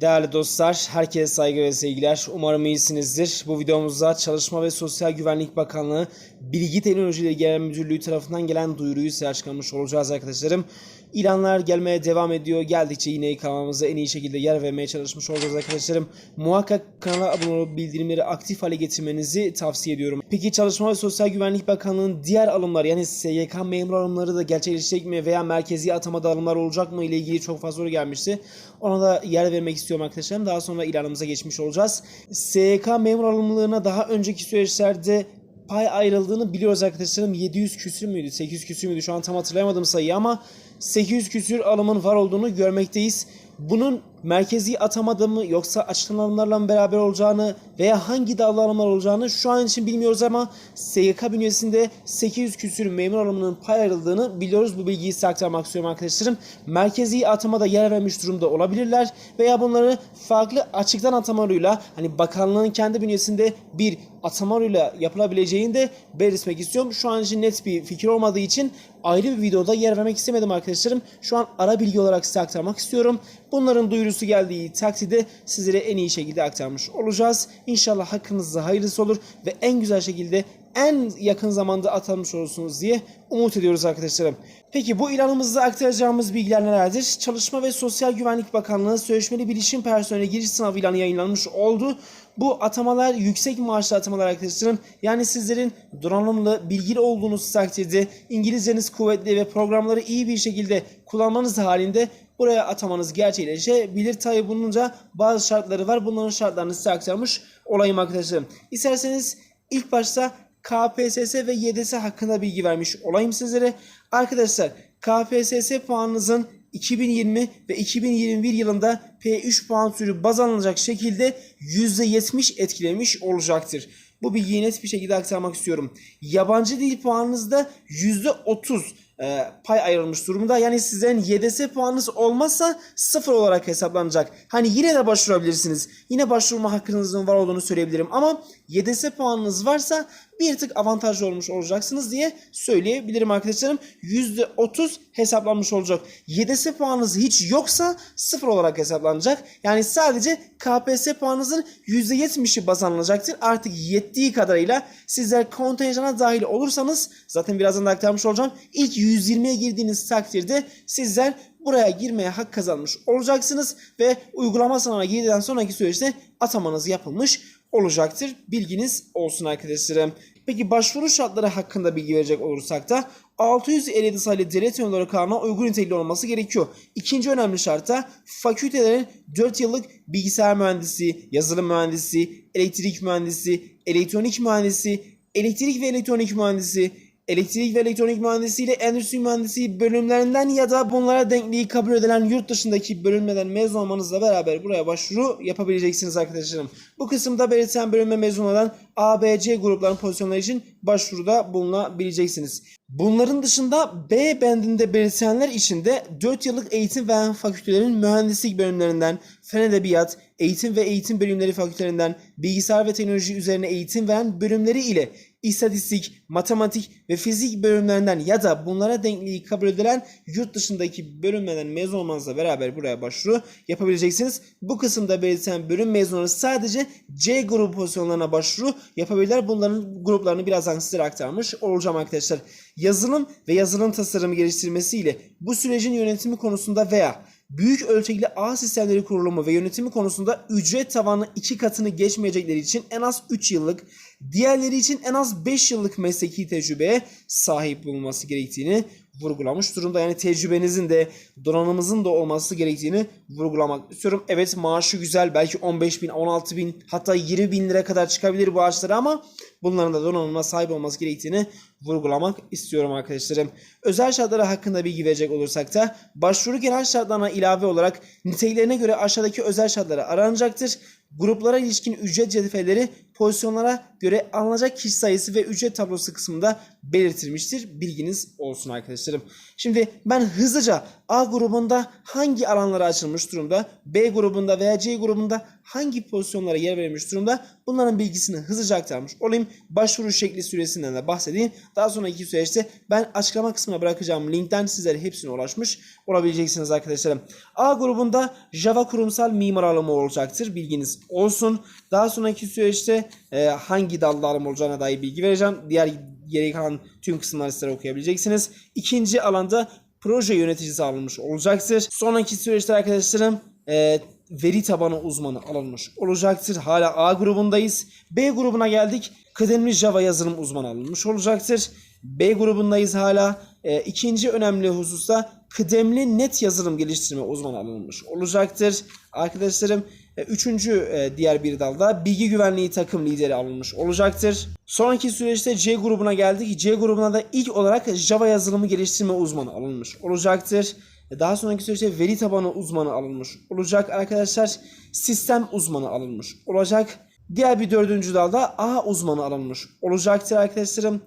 Değerli dostlar, herkese saygı ve sevgiler. Umarım iyisinizdir. Bu videomuzda Çalışma ve Sosyal Güvenlik Bakanlığı Bilgi Teknolojileri Genel Müdürlüğü tarafından gelen duyuruyu size açıklamış olacağız arkadaşlarım. İlanlar gelmeye devam ediyor. Geldikçe yine kanalımıza en iyi şekilde yer vermeye çalışmış olacağız arkadaşlarım. Muhakkak kanala abone olup bildirimleri aktif hale getirmenizi tavsiye ediyorum. Peki Çalışma ve Sosyal Güvenlik Bakanlığı'nın diğer alımlar yani SYK memur alımları da gerçekleşecek mi veya merkezi atamada alımlar olacak mı ile ilgili çok fazla soru gelmişti. Ona da yer vermek istiyorum arkadaşlarım. Daha sonra ilanımıza geçmiş olacağız. SYK memur alımlarına daha önceki süreçlerde pay ayrıldığını biliyoruz arkadaşlarım. 700 küsür müydü? 800 küsür müydü? Şu an tam hatırlayamadım sayıyı ama 800 küsür alımın var olduğunu görmekteyiz. Bunun merkezi atamada mı yoksa açılan alımlarla beraber olacağını veya hangi dallı alımlar olacağını şu an için bilmiyoruz ama SGK bünyesinde 800 küsür memur alımının pay ayrıldığını biliyoruz. Bu bilgiyi size aktarmak istiyorum arkadaşlarım. Merkezi atamada yer vermiş durumda olabilirler veya bunları farklı açıktan atamalarıyla hani bakanlığın kendi bünyesinde bir atamalarıyla yapılabileceğini de belirtmek istiyorum. Şu an için net bir fikir olmadığı için ayrı bir videoda yer vermek istemedim arkadaşlarım. Şu an ara bilgi olarak size aktarmak istiyorum. Bunların duyurusu geldiği takdirde sizlere en iyi şekilde aktarmış olacağız. İnşallah hakkınızda hayırlısı olur ve en güzel şekilde en yakın zamanda atanmış olursunuz diye umut ediyoruz arkadaşlarım. Peki bu ilanımızda aktaracağımız bilgiler nelerdir? Çalışma ve Sosyal Güvenlik Bakanlığı Sözleşmeli Bilişim Personeli Giriş Sınavı ilanı yayınlanmış oldu. Bu atamalar yüksek maaşlı atamalar arkadaşlarım. Yani sizlerin donanımlı, bilgili olduğunuz takdirde İngilizceniz kuvvetli ve programları iyi bir şekilde kullanmanız halinde buraya atamanız gerçekleşebilir. Tabi bununca bazı şartları var. Bunların şartlarını size aktarmış olayım arkadaşlarım. İsterseniz ilk başta KPSS ve YDS hakkında bilgi vermiş olayım sizlere. Arkadaşlar KPSS puanınızın 2020 ve 2021 yılında P3 puan türü baz alınacak şekilde %70 etkilemiş olacaktır. Bu bilgiyi net bir şekilde aktarmak istiyorum. Yabancı dil puanınızda %30 e, pay ayrılmış durumda. Yani sizden YDS puanınız olmazsa sıfır olarak hesaplanacak. Hani yine de başvurabilirsiniz. Yine başvurma hakkınızın var olduğunu söyleyebilirim. Ama YDS puanınız varsa bir tık avantajlı olmuş olacaksınız diye söyleyebilirim arkadaşlarım. %30 hesaplanmış olacak. YDS puanınız hiç yoksa sıfır olarak hesaplanacak. Yani sadece KPSS puanınızın %70'i baz alınacaktır. Artık yettiği kadarıyla sizler kontenjana dahil olursanız zaten birazdan da aktarmış olacağım. İlk 120'ye girdiğiniz takdirde sizler buraya girmeye hak kazanmış olacaksınız ve uygulama sınavına girdikten sonraki süreçte atamanız yapılmış olacaktır. Bilginiz olsun arkadaşlarım. Peki başvuru şartları hakkında bilgi verecek olursak da 657 sayılı devlet yolları kanuna uygun nitelikli olması gerekiyor. İkinci önemli şart da fakültelerin 4 yıllık bilgisayar mühendisi, yazılım mühendisi, elektrik mühendisi, elektronik mühendisi, elektrik ve elektronik mühendisi, elektrik ve elektronik mühendisiyle endüstri mühendisi bölümlerinden ya da bunlara denkliği kabul edilen yurt dışındaki bölümlerden mezun olmanızla beraber buraya başvuru yapabileceksiniz arkadaşlarım. Bu kısımda belirtilen bölüme mezun olan A, B, C grupların pozisyonları için başvuruda bulunabileceksiniz. Bunların dışında B bendinde belirtilenler için de 4 yıllık eğitim veren fakültelerin mühendislik bölümlerinden, fen edebiyat, eğitim ve eğitim bölümleri fakültelerinden, bilgisayar ve teknoloji üzerine eğitim veren bölümleri ile istatistik, matematik ve fizik bölümlerinden ya da bunlara denkliği kabul edilen yurt dışındaki bölümlerden mezun olmanızla beraber buraya başvuru yapabileceksiniz. Bu kısımda belirtilen bölüm mezunları sadece C grubu pozisyonlarına başvuru yapabilirler. Bunların gruplarını birazdan sizlere aktarmış olacağım arkadaşlar. Yazılım ve yazılım tasarımı geliştirmesiyle bu sürecin yönetimi konusunda veya büyük ölçekli ağ sistemleri kurulumu ve yönetimi konusunda ücret tavanı iki katını geçmeyecekleri için en az 3 yıllık, diğerleri için en az 5 yıllık mesleki tecrübeye sahip bulunması gerektiğini vurgulamış durumda. Yani tecrübenizin de donanımınızın da olması gerektiğini vurgulamak istiyorum. Evet maaşı güzel belki 15 bin, 16 bin hatta 20 bin lira kadar çıkabilir bu ağaçlara ama bunların da donanıma sahip olması gerektiğini vurgulamak istiyorum arkadaşlarım. Özel şartları hakkında bilgi verecek olursak da başvuru genel şartlarına ilave olarak niteliklerine göre aşağıdaki özel şartları aranacaktır. Gruplara ilişkin ücret cetvelleri pozisyonlara göre alınacak kişi sayısı ve ücret tablosu kısmında belirtilmiştir. Bilginiz olsun arkadaşlarım. Şimdi ben hızlıca A grubunda hangi alanlara açılmış durumda, B grubunda veya C grubunda hangi pozisyonlara yer verilmiş durumda bunların bilgisini hızlıca aktarmış olayım. başvuru şekli süresinden de bahsedeyim. Daha sonraki süreçte ben açıklama kısmına bırakacağım linkten sizlere hepsine ulaşmış olabileceksiniz arkadaşlarım. A grubunda Java kurumsal mimar alımı olacaktır. Bilginiz olsun. Daha sonraki süreçte e, hangi dalda alım olacağına dair bilgi vereceğim. Diğer geri kalan tüm kısımları sizlere okuyabileceksiniz. İkinci alanda proje yöneticisi alınmış olacaktır. Sonraki süreçte arkadaşlarım e, veri tabanı uzmanı alınmış olacaktır. Hala A grubundayız. B grubuna geldik. Kıdemli Java yazılım uzmanı alınmış olacaktır. B grubundayız hala. E, ikinci önemli hususta kıdemli net yazılım geliştirme uzmanı alınmış olacaktır. Arkadaşlarım e, üçüncü e, diğer bir dalda bilgi güvenliği takım lideri alınmış olacaktır. Sonraki süreçte C grubuna geldik. C grubuna da ilk olarak Java yazılımı geliştirme uzmanı alınmış olacaktır. E, Daha sonraki süreçte veri tabanı uzmanı alınmış olacak arkadaşlar. Sistem uzmanı alınmış olacak. Diğer bir dördüncü dalda A uzmanı alınmış olacaktır arkadaşlarım.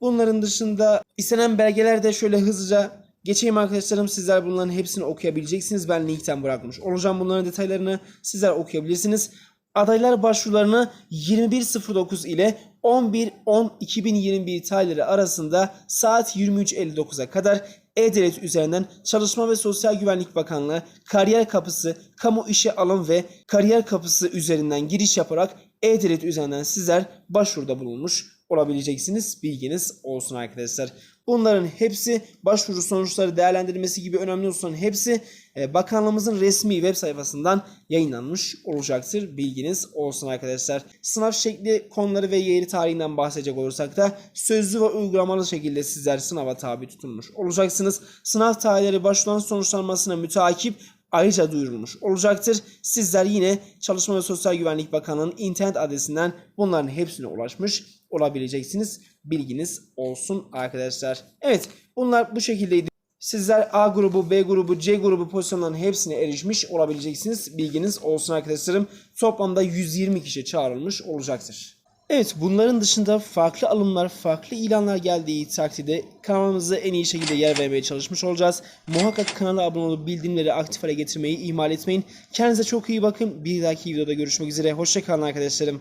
Bunların dışında istenen belgelerde şöyle hızlıca geçeyim arkadaşlarım. Sizler bunların hepsini okuyabileceksiniz. Ben linkten bırakmış olacağım bunların detaylarını. Sizler okuyabilirsiniz. Adaylar başvurularını 21.09 ile 11.10.2021 tarihleri arasında saat 23.59'a kadar E-Devlet üzerinden Çalışma ve Sosyal Güvenlik Bakanlığı Kariyer Kapısı, Kamu İşe Alım ve Kariyer Kapısı üzerinden giriş yaparak E-Devlet üzerinden sizler başvuruda bulunmuş olabileceksiniz. Bilginiz olsun arkadaşlar. Bunların hepsi başvuru sonuçları değerlendirmesi gibi önemli hususların hepsi e, bakanlığımızın resmi web sayfasından yayınlanmış olacaktır. Bilginiz olsun arkadaşlar. Sınav şekli konuları ve yeri tarihinden bahsedecek olursak da sözlü ve uygulamalı şekilde sizler sınava tabi tutulmuş olacaksınız. Sınav tarihleri başvuran sonuçlanmasına müteakip ayrıca duyurulmuş olacaktır. Sizler yine Çalışma ve Sosyal Güvenlik Bakanlığı'nın internet adresinden bunların hepsine ulaşmış olabileceksiniz. Bilginiz olsun arkadaşlar. Evet bunlar bu şekildeydi. Sizler A grubu, B grubu, C grubu pozisyonlarının hepsine erişmiş olabileceksiniz. Bilginiz olsun arkadaşlarım. Toplamda 120 kişi çağrılmış olacaktır. Evet bunların dışında farklı alımlar, farklı ilanlar geldiği takdirde kanalımıza en iyi şekilde yer vermeye çalışmış olacağız. Muhakkak kanala abone olup bildirimleri aktif hale getirmeyi ihmal etmeyin. Kendinize çok iyi bakın. Bir dahaki videoda görüşmek üzere. Hoşçakalın arkadaşlarım.